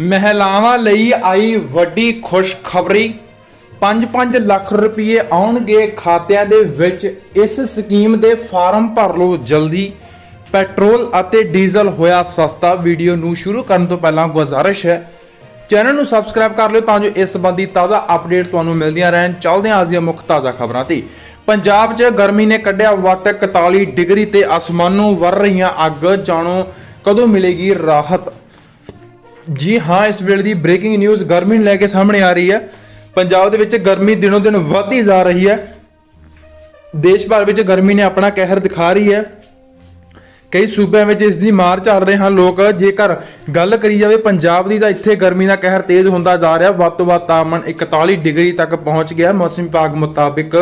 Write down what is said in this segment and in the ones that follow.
ਮਹਿਲਾਵਾਂ ਲਈ ਆਈ ਵੱਡੀ ਖੁਸ਼ਖਬਰੀ। 5-5 ਲੱਖ ਰੁਪਏ ਆਉਣਗੇ ਖਾਤਿਆਂ ਦੇ ਵਿੱਚ। ਇਸ ਸਕੀਮ ਦੇ ਫਾਰਮ ਭਰ ਲਓ ਜਲਦੀ। ਪੈਟਰੋਲ ਅਤੇ ਡੀਜ਼ਲ ਹੋਇਆ ਸਸਤਾ। ਵੀਡੀਓ ਨੂੰ ਸ਼ੁਰੂ ਕਰਨ ਤੋਂ ਪਹਿਲਾਂ ਗੁਜ਼ਾਰਿਸ਼ ਹੈ। ਚੈਨਲ ਨੂੰ ਸਬਸਕ੍ਰਾਈਬ ਕਰ ਲਿਓ ਤਾਂ ਜੋ ਇਸ ਸੰਬੰਧੀ ਤਾਜ਼ਾ ਅਪਡੇਟ ਤੁਹਾਨੂੰ ਮਿਲਦੀਆਂ ਰਹਿਣ। ਚੱਲਦੇ ਹਾਂ ਅੱਜ ਦੀਆਂ ਮੁੱਖ ਤਾਜ਼ਾ ਖਬਰਾਂ ਤੇ। ਪੰਜਾਬ 'ਚ ਗਰਮੀ ਨੇ ਕੱਢਿਆ ਵੱਟ 41 ਡਿਗਰੀ ਤੇ ਅਸਮਾਨ ਨੂੰ ਵਰ ਰਹੀਆਂ ਅੱਗ। ਜਾਣੋ ਕਦੋਂ ਮਿਲੇਗੀ ਰਾਹਤ? ਜੀ ਹਾਂ, ਇਸ ਵੇਲੇ ਦੀ ਬ੍ਰੇਕਿੰਗ ਨਿਊਜ਼ ਗਰਮੀ ਨੂੰ ਲੈ ਕੇ ਸਾਹਮਣੇ ਆ ਰਹੀ ਹੈ। ਪੰਜਾਬ ਦੇ ਵਿੱਚ ਗਰਮੀ ਦਿਨੋਂ ਦਿਨ ਵੱਧਦੀ ਜਾ ਰਹੀ ਹੈ। ਦੇਸ਼ ਭਰ ਵਿੱਚ ਗਰਮੀ ਨੇ ਆਪਣਾ ਕਹਿਰ ਦਿਖਾ ਰਹੀ ਹੈ। ਕਈ ਸੂਬਿਆਂ ਵਿੱਚ ਇਸ ਦੀ ਮਾਰ ਝੱਲ ਰਹੇ ਹਨ ਲੋਕ। ਜੇਕਰ ਗੱਲ ਕਰੀ ਜਾਵੇ ਪੰਜਾਬ ਦੀ ਤਾਂ ਇੱਥੇ ਗਰਮੀ ਦਾ ਕਹਿਰ ਤੇਜ਼ ਹੁੰਦਾ ਜਾ ਰਿਹਾ। ਵੱਧ ਤੋਂ ਵੱਧ ਤਾਪਮਾਨ 41 ਡਿਗਰੀ ਤੱਕ ਪਹੁੰਚ ਗਿਆ। ਮੌਸਮ ਵਿਭਾਗ ਮੁਤਾਬਿਕ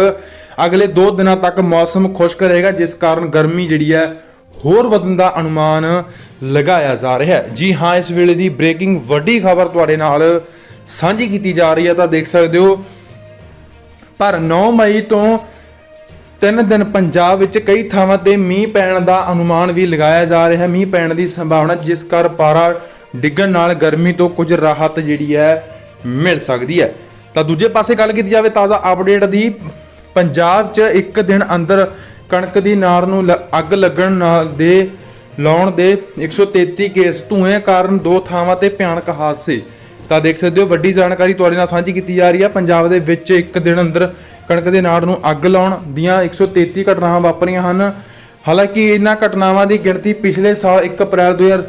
ਅਗਲੇ 2 ਦਿਨਾਂ ਤੱਕ ਮੌਸਮ ਖੁਸ਼ਕ ਰਹੇਗਾ, ਜਿਸ ਕਾਰਨ ਗਰਮੀ ਜਿਹੜੀ ਹੈ ਹੋਰ ਵਧਣ ਦਾ ਅਨੁਮਾਨ ਲਗਾਇਆ ਜਾ ਰਿਹਾ ਹੈ। ਜੀ ਹਾਂ, ਇਸ ਵੇਲੇ ਦੀ ਬ੍ਰੇਕਿੰਗ ਵੱਡੀ ਖਬਰ ਤੁਹਾਡੇ ਨਾਲ ਸਾਂਝੀ ਕੀਤੀ ਜਾ ਰਹੀ ਹੈ, ਤਾਂ ਦੇਖ ਸਕਦੇ ਹੋ। ਪਰ 9 ਮਈ ਤੋਂ ਤਿੰਨ ਦਿਨ ਪੰਜਾਬ ਵਿੱਚ ਕਈ ਥਾਵਾਂ ਤੇ ਮੀਂਹ ਪੈਣ ਦਾ ਅਨੁਮਾਨ ਵੀ ਲਗਾਇਆ ਜਾ ਰਿਹਾ ਹੈ। ਮੀਂਹ ਪੈਣ ਦੀ ਸੰਭਾਵਨਾ, ਜਿਸ ਕਰ ਪਾਰਾ ਡਿੱਗਣ ਨਾਲ ਗਰਮੀ ਤੋਂ ਕੁਝ ਰਾਹਤ ਜਿਹੜੀ ਹੈ, ਮਿਲ ਸਕਦੀ ਹੈ। ਤਾਂ ਦੂਜੇ ਪਾਸੇ ਗੱਲ ਕੀਤੀ ਜਾਵੇ, ਤਾਜ਼ਾ ਅਪਡੇਟ ਦੀ, ਪੰਜਾਬ 'ਚ ਇੱਕ ਦਿਨ ਅੰਦਰ ਕਣਕ ਦੀ ਨਾੜ ਨੂੰ ਲ- ਅੱਗ ਲੱਗਣ ਨਾਲ ਦੇ ਲਾਉਣ ਦੇ 133 ਕੇਸ ਧੂਏ ਕਾਰਨ ਦੋ ਥਾਵਾਂ ਤੇ ਭਿਆਨਕ ਹਾਦਸੇ। ਤਾਂ ਦੇਖ ਸਕਦੇ ਹੋ, ਵੱਡੀ ਜਾਣਕਾਰੀ ਤੁਹਾਡੇ ਨਾਲ ਸਾਂਝੀ ਕੀਤੀ ਜਾ ਰਹੀ ਹੈ ਪੰਜਾਬ ਦੇ ਵਿੱਚ ਇੱਕ ਦਿਨ ਅੰਦਰ ਕਣਕ ਦੇ ਨਾੜ ਨੂੰ ਅੱਗ ਲਾਉਣ ਦੀਆਂ 133 ਘਟਨਾਵਾਂ ਵਾਪਰੀਆਂ ਹਨ। ਹਾਲਾਂਕਿ ਇਹਨਾਂ ਘਟਨਾਵਾਂ ਦੀ ਗਿਣਤੀ ਪਿਛਲੇ ਸਾਲ 1 ਅਪ੍ਰੈਲ 2000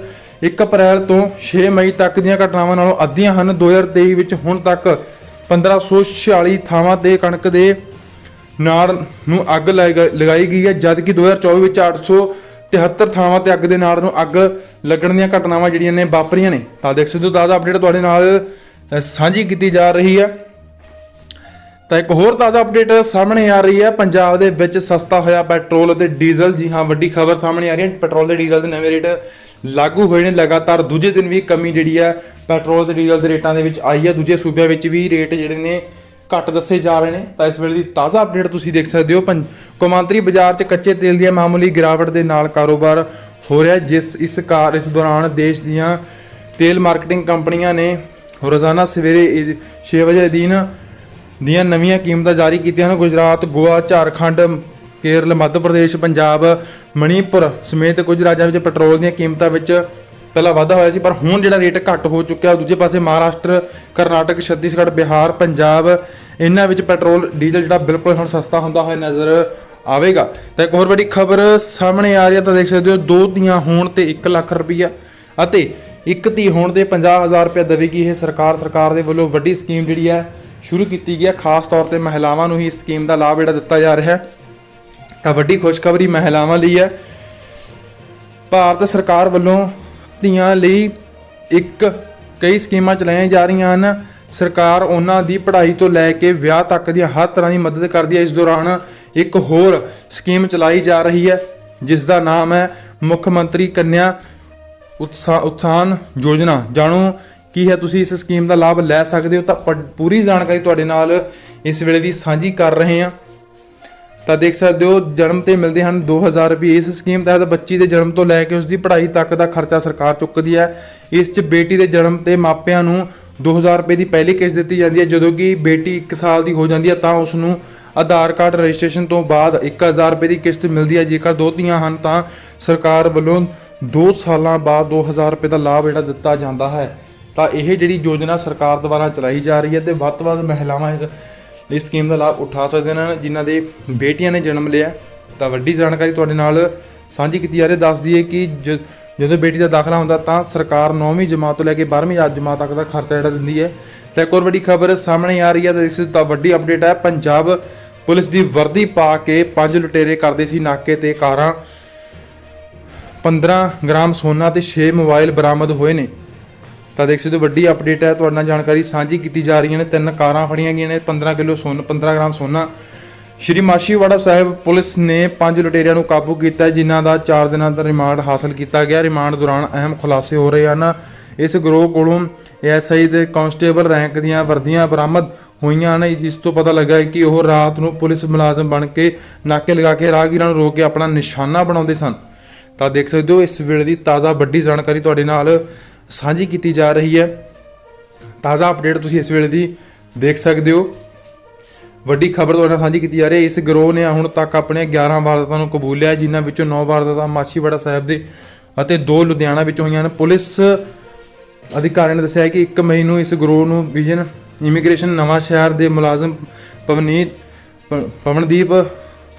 1 ਅਪ੍ਰੈਲ ਤੋਂ 6 ਮਈ ਤੱਕ ਦੀਆਂ ਘਟਨਾਵਾਂ ਨਾਲੋਂ ਅੱਧੀਆਂ ਹਨ। 2023 ਵਿੱਚ ਹੁਣ ਤੱਕ 1546 ਥਾਵਾਂ ਤੇ ਕਣਕ ਦੇ ਨਾੜ ਨੂੰ ਅੱਗ ਲਗਾ- ਲਗਾਈ ਗਈ ਹੈ ਜਦਕਿ 2024 ਵਿੱਚ 873 ਥਾਵਾਂ ਤੇ ਅੱਗ ਦੇ ਨਾੜ ਨੂੰ ਅੱਗ ਲੱਗਣ ਦੀਆਂ ਘਟਨਾਵਾਂ ਜਿਹੜੀਆਂ ਨੇ ਵਾਪਰੀਆਂ ਨੇ। ਤਾਂ ਦੇਖ ਸਕਦੇ ਹੋ, ਤਾਜ਼ਾ ਅਪਡੇਟ ਤੁਹਾਡੇ ਨਾਲ ਸਾਂਝੀ ਕੀਤੀ ਜਾ ਰਹੀ ਹੈ। ਤਾਂ ਇੱਕ ਹੋਰ ਤਾਜ਼ਾ ਅਪਡੇਟ ਸਾਹਮਣੇ ਆ ਰਹੀ ਹੈ, ਪੰਜਾਬ ਦੇ ਵਿੱਚ ਸਸਤਾ ਹੋਇਆ ਪੈਟਰੋਲ ਅਤੇ ਡੀਜ਼ਲ। ਜੀ ਹਾਂ, ਵੱਡੀ ਖਬਰ ਸਾਹਮਣੇ ਆ ਰਹੀ ਹੈ, ਪੈਟਰੋਲ ਤੇ ਡੀਜ਼ਲ ਦੇ ਨਵੇਂ ਰੇਟ ਲਾਗੂ ਹੋਏ ਨੇ, ਲਗਾਤਾਰ ਦੂਜੇ ਦਿਨ ਵੀ ਕਮੀ ਜਿਹੜੀ ਹੈ, ਪੈਟਰੋਲ ਤੇ ਡੀਜ਼ਲ ਦੇ ਰੇਟਾਂ ਦੇ ਵਿੱਚ ਆਈ ਹੈ। ਦੂਜੇ ਸੂਬਿਆਂ ਵਿੱਚ ਵੀ ਰੇਟ ਜਿਹੜੇ ਨੇ ਘੱਟ ਦੱਸੇ ਜਾ ਰਹੇ ਨੇ, ਤਾਂ ਇਸ ਵੇਲੇ ਦੀ ਤਾਜ਼ਾ ਅਪਡੇਟ ਤੁਸੀਂ ਦੇਖ ਸਕਦੇ ਹੋ। ਪੰ- ਕੌਮਾਂਤਰੀ ਬਾਜ਼ਾਰ 'ਚ ਕੱਚੇ ਤੇਲ ਦੀਆਂ ਮਾਮੂਲੀ ਗਿਰਾਵਟ ਦੇ ਨਾਲ ਕਾਰੋਬਾਰ ਹੋ ਰਿਹਾ ਜਿਸ ਇਸ ਕਾਰ ਇਸ ਦੌਰਾਨ ਦੇਸ਼ ਦੀਆਂ ਤੇਲ ਮਾਰਕੀਟਿੰਗ ਕੰਪਨੀਆਂ ਨੇ ਰੋਜ਼ਾਨਾ ਸਵੇਰੇ 6 ਵਜੇ ਦਿਨ ਦੀਆਂ ਨਵੀਆਂ ਕੀਮਤਾਂ ਜਾਰੀ ਕੀਤੀਆਂ ਹਨ। ਗੁਜਰਾਤ, ਗੋਆ, ਝਾਰਖੰਡ, ਕੇਰਲ, ਮੱਧ ਪ੍ਰਦੇਸ਼, ਪੰਜਾਬ, ਮਣੀਪੁਰ ਸਮੇਤ ਕੁਝ ਰਾਜਾਂ ਵਿੱਚ ਪੈਟਰੋਲ ਦੀਆਂ ਕੀਮਤਾਂ ਵਿੱਚ ਪਹਿਲਾਂ ਵਾਧਾ ਹੋਇਆ ਸੀ, ਪਰ ਹੁਣ ਜਿਹੜਾ ਰੇਟ ਘੱਟ ਹੋ ਚੁੱਕਿਆ ਦੂਜੇ ਪਾਸੇ ਮਹਾਰਾਸ਼ਟਰ, ਕਰਨਾਟਕ, ਛੱਤੀਸਗੜ੍ਹ, ਬਿਹਾਰ, ਪੰਜਾਬ, ਇਹਨਾਂ ਵਿੱਚ ਪੈਟਰੋਲ, ਡੀਜ਼ਲ ਜਿਹੜਾ ਬਿਲਕੁਲ ਹੁਣ ਸਸਤਾ ਹੁੰਦਾ ਹੋਇਆ ਨਜ਼ਰ ਆਵੇਗਾ। ਤਾਂ ਇੱਕ ਹੋਰ ਵੱਡੀ ਖਬਰ ਸਾਹਮਣੇ ਆ ਰਹੀ ਹੈ, ਤਾਂ ਦੇਖ ਸਕਦੇ ਹੋ, ਦੋ ਧੀਆਂ ਹੋਣ ਤੇ 1 ਲੱਖ ਰੁਪਈਆ ਅਤੇ ਇੱਕ ਧੀ ਹੋਣ ਤੇ 50000 ਰੁਪਏ ਦੇਵੇਗੀ ਇਹ ਸਰਕਾਰ। ਸਰਕਾਰ ਦੇ ਵੱਲੋਂ ਵੱਡੀ ਸਕੀਮ ਜਿਹੜੀ ਹੈ, ਸ਼ੁਰੂ ਕੀਤੀ ਗਈ ਹੈ। ਖਾਸ ਤੌਰ ਤੇ ਮਹਿਲਾਵਾਂ ਨੂੰ ਹੀ ਇਸ ਸਕੀਮ ਦਾ ਲਾਭ ਜਿਹੜਾ ਦਿੱਤਾ ਜਾ ਰਿਹਾ ਹੈ। ਤਾਂ ਵੱਡੀ ਖੁਸ਼ਖਬਰੀ ਮਹਿਲਾਵਾਂ ਲਈ ਹੈ। ਭਾਰਤ ਸਰਕਾਰ ਵੱਲੋਂ ਧੀਆਂ ਲਈ ਇੱਕ ਕਈ ਸਕੀਮਾਂ ਚਲਾਈਆਂ ਜਾ ਰਹੀਆਂ ਹਨ। ਸਰਕਾਰ ਉਹਨਾਂ ਦੀ ਪੜ੍ਹਾਈ ਤੋਂ ਲੈ ਕੇ ਵਿਆਹ ਤੱਕ ਦੀਆਂ ਹਰ ਤਰ੍ਹਾਂ ਦੀ ਮਦਦ ਕਰਦੀ ਹੈ। ਇਸ ਦੌਰਾਨ ਇੱਕ ਹੋਰ ਸਕੀਮ ਚਲਾਈ ਜਾ ਰਹੀ ਹੈ, ਜਿਸ ਦਾ ਨਾਮ ਹੈ ਮੁੱਖ ਮੰਤਰੀ ਕੰਨਿਆ ਉਤਸਾ- ਉਤਥਾਨ ਯੋਜਨਾ। ਜਾਣੋ ਕੀ ਹੈ? ਤੁਸੀਂ ਇਸ ਸਕੀਮ ਦਾ ਲਾਭ ਲੈ ਸਕਦੇ ਹੋ ਤਾਂ ਪੂਰੀ ਜਾਣਕਾਰੀ ਤੁਹਾਡੇ ਨਾਲ ਇਸ ਵੇਲੇ ਦੀ ਸਾਂਝੀ ਕਰ ਰਹੇ ਹਾਂ। ਤਾਂ ਦੇਖ ਸਕਦੇ ਹੋ, ਜਨਮ ਤੇ ਮਿਲਦੇ ਹਨ 2000 ਰੁਪਏ। ਇਸ ਸਕੀਮ ਤਹਿਤ ਬੱਚੀ ਦੇ ਜਨਮ ਤੋਂ ਲੈ ਕੇ ਉਸ ਦੀ ਪੜ੍ਹਾਈ ਤੱਕ ਦਾ ਖਰਚਾ ਸਰਕਾਰ ਚੁੱਕਦੀ ਹੈ। ਇਸ 'ਚ ਬੇਟੀ ਦੇ ਜਨਮ ਤੇ ਮਾਪਿਆਂ ਨੂੰ 2000 ਰੁਪਏ ਦੀ ਪਹਿਲੀ ਕਿਸ਼ਤ ਦਿੱਤੀ ਜਾਂਦੀ ਹੈ। ਜਦੋਂ ਕਿ ਬੇਟੀ 1 ਸਾਲ ਦੀ ਹੋ ਜਾਂਦੀ ਹੈ, ਤਾਂ ਉਸ ਨੂੰ ਆਧਾਰ ਕਾਰਡ ਰਜਿਸਟ੍ਰੇਸ਼ਨ ਤੋਂ ਬਾਅਦ 1000 ਰੁਪਏ ਦੀ ਕਿਸ਼ਤ ਮਿਲਦੀ ਹੈ। ਜੇਕਰ ਦੋ ਧੀਆਂ ਹਨ, ਤਾਂ ਸਰਕਾਰ ਵੱਲੋਂ 2 ਸਾਲਾਂ ਬਾਅਦ 2000 ਰੁਪਏ ਦਾ ਲਾਭ ਜਿਹੜਾ ਦਿੱਤਾ ਜਾਂਦਾ ਹੈ। ਤਾਂ ਇਹ ਜਿਹੜੀ ਯੋਜਨਾ ਸਰਕਾਰ ਦੁਆਰਾ ਚਲਾਈ ਜਾ ਰਹੀ ਹੈ ਤੇ ਵੱਧ ਤੋਂ ਵੱਧ ਮਹਿਲਾਵਾਂ ਇਸ- ਸਕੀਮ ਦਾ ਲਾਭ ਉਠਾ ਸਕਦੇ ਹਨ ਜਿਨ੍ਹਾਂ ਦੇ ਬੇਟੀਆਂ ਨੇ ਜਨਮ ਲਿਆ। ਤਾਂ ਵੱਡੀ ਜਾਣਕਾਰੀ ਤੁਹਾਡੇ ਨਾਲ ਸਾਂਝੀ ਕੀਤੀ ਜਾ ਰਹੀ ਹੈ। ਦੱਸ ਕਿ ਜਦੋਂ ਬੇਟੀ ਦਾ ਦਾਖਲਾ ਹੁੰਦਾ ਤਾਂ ਸਰਕਾਰ 9ਵੀਂ ਜਮਾਤ ਤੋਂ ਲੈ ਕੇ 12ਵੀਂ ਜਮਾਤ ਤੱਕ ਦਾ ਖਰਚਾ ਜਿਹੜਾ ਦਿੰਦੀ ਹੈ। ਤੇ ਇੱਕ ਹੋਰ ਵੱਡੀ ਖਬਰ ਸਾਹਮਣੇ ਆ ਰਹੀ ਹੈ ਤਾਂ ਇਸ ਤੋਂ ਵੱਡੀ ਅਪਡੇਟ ਹੈ। ਪੰਜਾਬ ਪੁਲਿਸ ਦੀ ਵਰਦੀ ਪਾ ਕੇ ਪੰਜ ਲੁਟੇਰੇ ਕਰਦੇ ਸੀ ਨਾਕੇ ਤੇ ਕਾਰਾਂ। 15 ਗ੍ਰਾਮ ਸੋਨਾ ਤੇ 6 ਮੋਬਾਈਲ ਬਰਾਮਦ ਹੋਏ ਨੇ। ਤਾਂ ਦੇਖ ਸਕਦੇ ਹੋ, ਵੱਡੀ ਅਪਡੇਟ ਹੈ। ਤੁਹਾਡੇ ਨਾਲ ਜਾਣਕਾਰੀ ਸਾਂਝੀ ਕੀਤੀ ਜਾ ਰਹੀਆਂ ਨੇ। ਤਿੰਨ ਕਾਰਾਂ ਫੜੀਆਂ ਗਈਆਂ ਨੇ 15 ਕਿਲੋ ਸੋਨਾ 15 ਗ੍ਰਾਮ ਸੋਨਾ। ਸ਼੍ਰੀ ਮਾਸ਼ੀਵਾੜਾ ਸਾਹਿਬ ਪੁਲਿਸ ਨੇ ਪੰਜ ਲੁਟੇਰਿਆਂ ਨੂੰ ਕਾਬੂ ਕੀਤਾ, ਜਿਨ੍ਹਾਂ ਦਾ 4 ਦਿਨਾਂ ਦਾ ਰਿਮਾਂਡ ਹਾਸਲ ਕੀਤਾ ਗਿਆ। ਰਿਮਾਂਡ ਦੌਰਾਨ ਅਹਿਮ ਖੁਲਾਸੇ ਹੋ ਰਹੇ ਹਨ। ਇਸ ਗਰੋਹ ਕੋਲੋਂ ਐਸਆਈ ਦੇ ਕਾਂਸਟੇਬਲ ਰੈਂਕ ਦੀਆਂ ਵਰਦੀਆਂ ਬਰਾਮਦ ਹੋਈਆਂ ਹਨ ਜਿਸ ਤੋਂ ਪਤਾ ਲੱਗਾ ਹੈ ਕਿ ਉਹ ਰਾਤ ਨੂੰ ਪੁਲਿਸ ਮੁਲਾਜ਼ਮ ਬਣ ਕੇ ਨਾਕੇ ਲਗਾ ਕੇ ਰਾਹਗੀਰਾਂ ਨੂੰ ਰੋਕ ਕੇ ਆਪਣਾ ਨਿਸ਼ਾਨਾ ਬਣਾਉਂਦੇ ਸਨ। ਤਾਂ ਦੇਖ ਸਕਦੇ ਹੋ, ਇਸ ਵੇਲੇ ਦੀ ਤਾਜ਼ਾ ਵੱਡੀ ਜਾਣਕਾਰੀ ਤੁਹਾਡੇ ਨਾਲ ਸਾਂਝੀ ਕੀਤੀ ਜਾ ਰਹੀ ਹੈ। ਤਾਜ਼ਾ ਅਪਡੇਟ ਤੁਸੀਂ ਇਸ ਵੇਲੇ ਦੀ ਦੇਖ ਸਕਦੇ ਹੋ। ਵੱਡੀ ਖਬਰ ਤੁਹਾਡੇ ਨਾਲ ਸਾਂਝੀ ਕੀਤੀ ਜਾ ਰਹੀ ਹੈ। ਇਸ ਗਰੋਹ ਨੇ ਹੁਣ ਤੱਕ ਆਪਣੇ 11 ਵਾਰਦਾਤਾਂ ਨੂੰ ਕਬੂਲਿਆ ਜਿਨ੍ਹਾਂ ਵਿੱਚੋਂ 9 ਵਾਰਦਾਤਾਂ ਮਾਛੀਵਾੜਾ ਸਾਹਿਬ ਦੇ ਅਤੇ 2 ਲੁਧਿਆਣਾ ਵਿੱਚ ਹੋਈਆਂ ਹਨ। ਪੁਲਿਸ ਅਧਿਕਾਰੀਆਂ ਨੇ ਦੱਸਿਆ ਹੈ ਕਿ 1 ਮਈ ਨੂੰ ਇਸ ਗਰੋਹ ਨੂੰ ਵਿਜਨ ਇਮੀਗ੍ਰੇਸ਼ਨ ਨਵਾਂ ਸ਼ਹਿਰ ਦੇ ਮੁਲਾਜ਼ਮ ਪਵਨੀਤ ਪਵਨਦੀਪ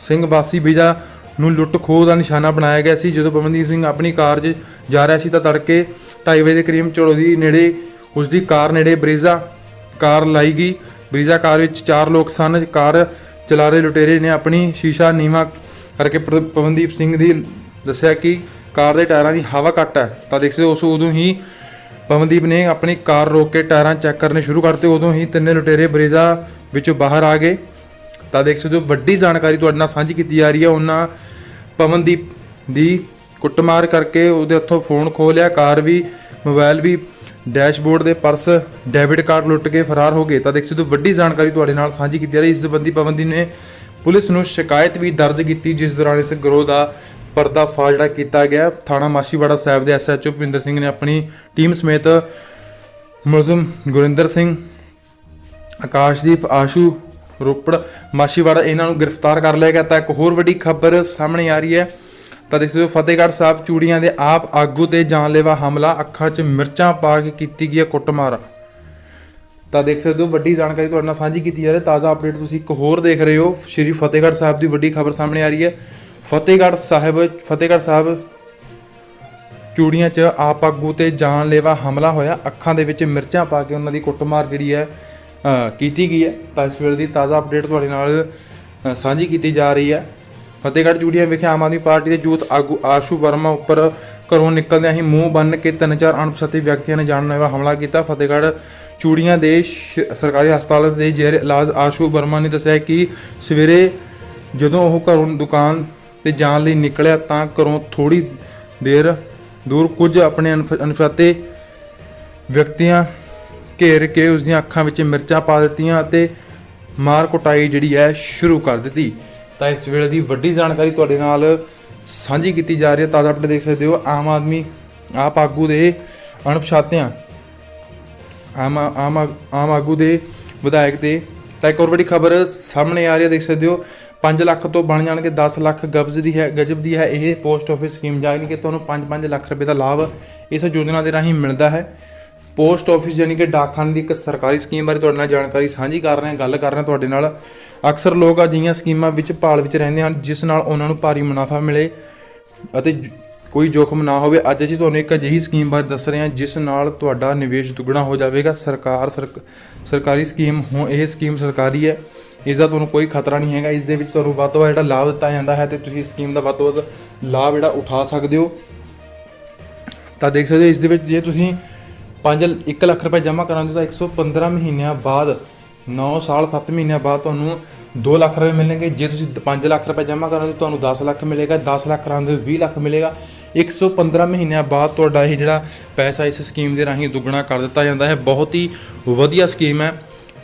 ਸਿੰਘ ਵਾਸੀ ਵੀਜ਼ਾ ਨੂੰ ਲੁੱਟ ਖੋਹ ਦਾ ਨਿਸ਼ਾਨਾ ਬਣਾਇਆ ਗਿਆ ਸੀ। ਜਦੋਂ ਪਵਨਦੀਪ ਸਿੰਘ ਆਪਣੀ ਕਾਰ 'ਚ ਜਾ ਰਿਹਾ ਸੀ ਤਾਂ ਤੜਕੇ 2:30 ਵਜੇ ਦੇ ਕਰੀਬ ਚੜੋਦੀ ਨੇੜੇ ਉਸ ਦੀ ਕਾਰ ਨੇੜੇ ਬਰੀਜ਼ਾ ਕਾਰ ਲਾਈ ਗਈ। ਬਰੀਜ਼ਾ ਕਾਰ ਵਿੱਚ ਚਾਰ ਲੋਕ ਸਨ। ਕਾਰ ਚਲਾ ਰਹੇ ਲੁਟੇਰੇ ਨੇ ਆਪਣੀ ਸ਼ੀਸ਼ਾ ਨੀਵਾ ਕਰਕੇ ਪਵਨਦੀਪ ਸਿੰਘ ਦੀ ਦੱਸਿਆ ਕਿ ਕਾਰ ਦੇ ਟਾਇਰਾਂ ਦੀ ਹਵਾ ਘੱਟ ਹੈ। ਤਾਂ ਦੇਖ ਸਕਦੇ ਹੋ, ਉਸ ਉਦੋਂ ਹੀ ਪਵਨਦੀਪ ਨੇ ਆਪਣੀ ਕਾਰ ਰੋਕ ਕੇ ਟਾਇਰਾਂ ਚੈੱਕ ਕਰਨੇ ਸ਼ੁਰੂ ਕਰਤੇ ਉਦੋਂ ਹੀ ਤਿੰਨੇ ਲੁਟੇਰੇ ਬਰੀਜ਼ਾ ਵਿੱਚੋਂ ਬਾਹਰ ਆ ਗਏ। ਤਾਂ ਦੇਖ ਸਕਦੇ ਹੋ, ਵੱਡੀ ਜਾਣਕਾਰੀ ਤੁਹਾਡੇ ਨਾਲ ਸਾਂਝੀ ਕੀਤੀ ਜਾ ਰਹੀ ਹੈ। ਉਹਨਾਂ ਪਵਨਦੀਪ ਦੀ ਕੁੱਟਮਾਰ ਕਰਕੇ ਉਹਦੇ ਹੱਥੋਂ ਫੋਨ ਖੋਹ ਲਿਆ, ਕਾਰ ਵੀ, ਮੋਬਾਈਲ ਵੀ, ਡੈਸ਼ਬੋਰਡ ਦੇ ਪਰਸ, ਡੈਬਿਟ ਕਾਰਡ ਲੁੱਟ ਕੇ ਫਰਾਰ ਹੋ ਗਏ। ਤਾਂ ਦੇਖ ਸਕਦੇ ਹੋ ਵੱਡੀ ਜਾਣਕਾਰੀ ਤੁਹਾਡੇ ਨਾਲ ਸਾਂਝੀ ਕੀਤੀ ਜਾ ਰਹੀ, ਇਸ ਸੰਬੰਧੀ ਪਵਨਦੀਪ ਨੇ ਪੁਲਿਸ ਨੂੰ ਸ਼ਿਕਾਇਤ ਵੀ ਦਰਜ ਕੀਤੀ, ਜਿਸ ਦੌਰਾਨ ਇਸ ਗਰੋਹ ਦਾ ਪਰਦਾਫਾਸ਼ ਜਿਹੜਾ ਕੀਤਾ ਗਿਆ। ਥਾਣਾ ਮਾਸ਼ੀਵਾੜਾ ਸਾਹਿਬ ਦੇ ਐਸਐਚਓ ਭਿੰਦਰ ਸਿੰਘ ਨੇ ਆਪਣੀ ਟੀਮ ਸਮੇਤ ਮੁਲਜ਼ਮ ਗੁਰਿੰਦਰ ਸਿੰਘ, ਆਕਾਸ਼ਦੀਪ, ਆਸ਼ੂ ਰੋਪੜ, ਮਾਸ਼ੀਵਾੜਾ, ਇਹਨਾਂ ਨੂੰ ਗ੍ਰਿਫਤਾਰ ਕਰ ਲਿਆ ਗਿਆ। ਤਾਂ ਇੱਕ ਹੋਰ ਵੱਡੀ ਖਬਰ ਸਾਹਮਣੇ ਆ ਰਹੀ ਹੈ। ਤਾਂ ਦੇਖ ਸਕਦੇ ਹੋ, ਫਤਿਹਗੜ੍ਹ ਸਾਹਿਬ ਚੂੜੀਆਂ ਦੇ ਆਪ ਆਗੂ ਤੇ ਜਾਨਲੇਵਾ ਹਮਲਾ, ਅੱਖਾਂ 'ਚ ਮਿਰਚਾਂ ਪਾ ਕੇ ਕੀਤੀ ਗਈ ਹੈ ਕੁੱਟਮਾਰ। ਤਾਂ ਦੇਖ ਸਕਦੇ ਹੋ, ਵੱਡੀ ਜਾਣਕਾਰੀ ਤੁਹਾਡੇ ਨਾਲ ਸਾਂਝੀ ਕੀਤੀ ਜਾ ਰਹੀ ਹੈ। ਤਾਜ਼ਾ ਅਪਡੇਟ ਤੁਸੀਂ ਇੱਕ ਹੋਰ ਦੇਖ ਰਹੇ ਹੋ, ਸ਼੍ਰੀ ਫਤਿਹਗੜ੍ਹ ਸਾਹਿਬ ਦੀ ਵੱਡੀ ਖਬਰ ਸਾਹਮਣੇ ਆ ਰਹੀ ਹੈ। ਫਤਿਹਗੜ੍ਹ ਸਾਹਿਬ ਫਤਿਹਗੜ੍ਹ ਸਾਹਿਬ ਚੂੜੀਆਂ 'ਚ ਆਪ ਆਗੂ ਤੇ ਜਾਨਲੇਵਾ ਹਮਲਾ ਹੋਇਆ। ਅੱਖਾਂ ਦੇ ਵਿੱਚ ਮਿਰਚਾਂ ਪਾ ਕੇ ਉਹਨਾਂ ਦੀ ਕੁੱਟਮਾਰ ਜਿਹੜੀ ਹੈ ਕੀਤੀ ਗਈ ਹੈ। ਤਾਂ ਇਸ ਵੇਲੇ ਦੀ ਤਾਜ਼ਾ ਅਪਡੇਟ ਤੁਹਾਡੇ ਨਾਲ ਸਾਂਝੀ ਕੀਤੀ ਜਾ ਰਹੀ ਹੈ। ਫਤਿਹਗੜ੍ਹ ਚੂੜੀਆਂ ਵਿਖੇ ਆਮ ਆਦਮੀ ਪਾਰਟੀ ਦੇ ਯੂਥ ਆਗੂ ਆਸ਼ੂ ਵਰਮਾ ਉੱਪਰ ਘਰੋਂ ਨਿਕਲਦਿਆਂ ਹੀ ਮੂੰਹ ਬੰਨ ਕੇ ਤਿੰਨ ਚਾਰ ਅਣਪਛਾਤੇ ਵਿਅਕਤੀਆਂ ਨੇ ਜਾਨਲੇਵਾ ਹਮਲਾ ਕੀਤਾ। ਫਤਿਹਗੜ੍ਹ ਚੂੜੀਆਂ ਦੇ ਸ਼- ਸਰਕਾਰੀ ਹਸਪਤਾਲ ਦੇ ਜੇਰ ਇਲਾਜ ਆਸ਼ੂ ਵਰਮਾ ਨੇ ਦੱਸਿਆ ਕਿ ਸਵੇਰੇ ਜਦੋਂ ਉਹ ਘਰੋਂ ਦੁਕਾਨ ਤੇ ਜਾਣ ਲਈ ਨਿਕਲਿਆ ਤਾਂ ਘਰੋਂ ਥੋੜੀ ਦੇਰ ਦੂਰ ਕੁਝ ਆਪਣੇ ਅਣਪ- ਅਣਪਛਾਤੇ ਵਿਅਕਤੀਆਂ ਘੇਰ ਕੇ ਉਸ ਦੀਆਂ ਅੱਖਾਂ ਵਿੱਚ ਮਿਰਚਾਂ ਪਾ ਦਿੱਤੀਆਂ ਅਤੇ ਮਾਰ ਕੁਟਾਈ ਜਿਹੜੀ ਹੈ ਸ਼ੁਰੂ ਕਰ ਦਿੱਤੀ। ਤਾਂ ਇਸ ਵੇਲੇ ਦੀ ਵੱਡੀ ਜਾਣਕਾਰੀ ਤੁਹਾਡੇ ਨਾਲ ਸਾਂਝੀ ਕੀਤੀ ਜਾ ਰਹੀ ਹੈ। ਤਾਜ਼ਾ ਅਪਡੇਟ ਦੇਖ ਸਕਦੇ ਹੋ। ਆਮ ਆਦਮੀ, ਆਪ ਆਗੂ ਦੇ ਅਣਪਛਾਤਿਆਂ, ਆਮ ਆਮ ਆਮ ਆਗੂ ਦੇ ਵਿਧਾਇਕ ਤੇ ਤਾਂ ਇੱਕ ਹੋਰ ਵੱਡੀ ਖਬਰ ਸਾਹਮਣੇ ਆ ਰਹੀ ਹੈ, ਦੇਖ ਸਕਦੇ ਹੋ। 5 ਲੱਖ ਤੋਂ ਬਣ ਜਾਣਗੇ 10 ਲੱਖ ਗਬਜ਼ ਦੀ ਹੈ, ਗਜਬ ਦੀ ਹੈ ਇਹ ਪੋਸਟ ਆਫਿਸ ਸਕੀਮ ਜਾਣੀ ਕਿ ਤੁਹਾਨੂੰ 5-5 ਲੱਖ ਰੁਪਏ ਦਾ ਲਾਭ ਇਸ ਯੋਜਨਾ ਦੇ ਰਾਹੀਂ ਮਿਲਦਾ ਹੈ। ਪੋਸਟ ਆਫਿਸ ਯਾਨੀ ਕਿ ਡਾਕਖਾਨੇ ਦੀ ਇੱਕ ਸਰਕਾਰੀ ਸਕੀਮ ਬਾਰੇ ਤੁਹਾਡੇ ਨਾਲ ਜਾਣਕਾਰੀ ਸਾਂਝੀ ਕਰ ਰਹੇ ਹਾਂ, ਗੱਲ ਕਰ ਰਹੇ ਹਾਂ ਤੁਹਾਡੇ ਨਾਲ। ਅਕਸਰ ਲੋਕ ਅਜਿਹੀਆਂ ਸਕੀਮਾਂ ਵਿੱਚ ਭਾਲ ਵਿੱਚ ਰਹਿੰਦੇ ਹਨ, ਜਿਸ ਨਾਲ ਉਹਨਾਂ ਨੂੰ ਭਾਰੀ ਮੁਨਾਫਾ ਮਿਲੇ ਅਤੇ ਕੋਈ ਜੋਖਮ ਨਾ ਹੋਵੇ। ਅੱਜ ਅਸੀਂ ਤੁਹਾਨੂੰ ਇੱਕ ਅਜਿਹੀ ਸਕੀਮ ਬਾਰੇ ਦੱਸ ਰਹੇ ਹਾਂ, ਜਿਸ ਨਾਲ ਤੁਹਾਡਾ ਨਿਵੇਸ਼ ਦੁੱਗਣਾ ਹੋ ਜਾਵੇਗਾ। ਸਰਕਾਰ, ਸਰਕ- ਸਰਕਾਰੀ ਸਕੀਮ ਹੋ ਇਹ ਸਕੀਮ ਸਰਕਾਰੀ ਹੈ। ਇਸ ਦਾ ਤੁਹਾਨੂੰ ਕੋਈ ਖਤਰਾ ਨਹੀਂ ਹੈਗਾ। ਇਸ ਦੇ ਵਿੱਚ ਤੁਹਾਨੂੰ ਵੱਧ ਤੋਂ ਵੱਧ ਜਿਹੜਾ ਲਾਭ ਦਿੱਤਾ ਜਾਂਦਾ ਹੈ ਤੇ ਤੁਸੀਂ ਇਸ ਸਕੀਮ ਦਾ ਵੱਧ ਤੋਂ ਵੱਧ ਲਾਭ ਜਿਹੜਾ ਉਠਾ ਸਕਦੇ ਹੋ। ਤਾਂ ਦੇਖ ਸਕਦੇ ਹੋ, ਇਸ ਦੇ ਵਿੱਚ ਜੇ ਤੁਸੀਂ 5 1 ਲੱਖ ਰੁਪਏ ਜਮ੍ਹਾਂ ਕਰਾਉਂਦੇ ਤਾਂ 115 ਮਹੀਨਿਆਂ ਬਾਅਦ 9 ਸਾਲ 7 ਮਹੀਨਿਆਂ ਬਾਅਦ ਤੁਹਾਨੂੰ 2 ਲੱਖ ਰੁਪਏ ਮਿਲਣਗੇ। ਜੇ ਤੁਸੀਂ 5 ਲੱਖ ਰੁਪਏ ਜਮ੍ਹਾਂ ਕਰਾਉਂਦੇ ਤੁਹਾਨੂੰ 10 ਲੱਖ ਮਿਲੇਗਾ 10 ਲੱਖ ਕਰਾਉਂਦੇ 20 ਲੱਖ ਮਿਲੇਗਾ। 115 ਮਹੀਨਿਆਂ ਬਾਅਦ ਤੁਹਾਡਾ ਇਹ ਜਿਹੜਾ ਪੈਸਾ ਇਸ ਸਕੀਮ ਦੇ ਰਾਹੀਂ ਦੁੱਗਣਾ ਕਰ ਦਿੱਤਾ ਜਾਂਦਾ ਹੈ। ਬਹੁਤ ਹੀ ਵਧੀਆ ਸਕੀਮ ਹੈ।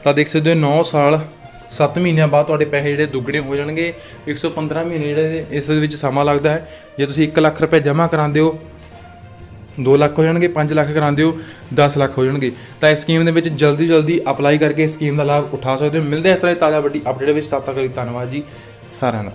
ਤਾਂ ਦੇਖ ਸਕਦੇ ਹੋ 9 ਸਾਲ 7 ਮਹੀਨਿਆਂ ਬਾਅਦ ਤੁਹਾਡੇ ਪੈਸੇ ਜਿਹੜੇ ਦੁੱਗਣੇ ਹੋ ਜਾਣਗੇ। 115 ਮਹੀਨੇ ਜਿਹੜੇ ਇਸ ਦੇ ਵਿੱਚ ਸਮਾਂ ਲੱਗਦਾ ਹੈ। ਜੇ ਤੁਸੀਂ 1 ਲੱਖ ਰੁਪਏ ਜਮ੍ਹਾਂ ਕਰਾਉਂਦੇ ਹੋ 2 ਲੱਖ ਹੋ ਜਾਣਗੇ 5 ਲੱਖ ਕਰਾਉਂਦੇ ਹੋ 10 ਲੱਖ ਹੋ ਜਾਣਗੇ। ਤਾਂ ਇਸ ਸਕੀਮ ਦੇ ਵਿੱਚ ਜਲਦੀ ਜਲਦੀ ਅਪਲਾਈ ਕਰਕੇ ਇਸ ਸਕੀਮ ਦਾ ਲਾਭ ਉਠਾ ਸਕਦੇ ਹੋ। ਮਿਲਦੇ ਇਸ ਤਰ੍ਹਾਂ ਦੀ ਤਾਜ਼ਾ ਵੱਡੀ ਅਪਡੇਟ ਵਿੱਚ। ਤਦ ਤੱਕ ਲਈ ਧੰਨਵਾਦ ਜੀ ਸਾਰਿਆਂ ਦਾ।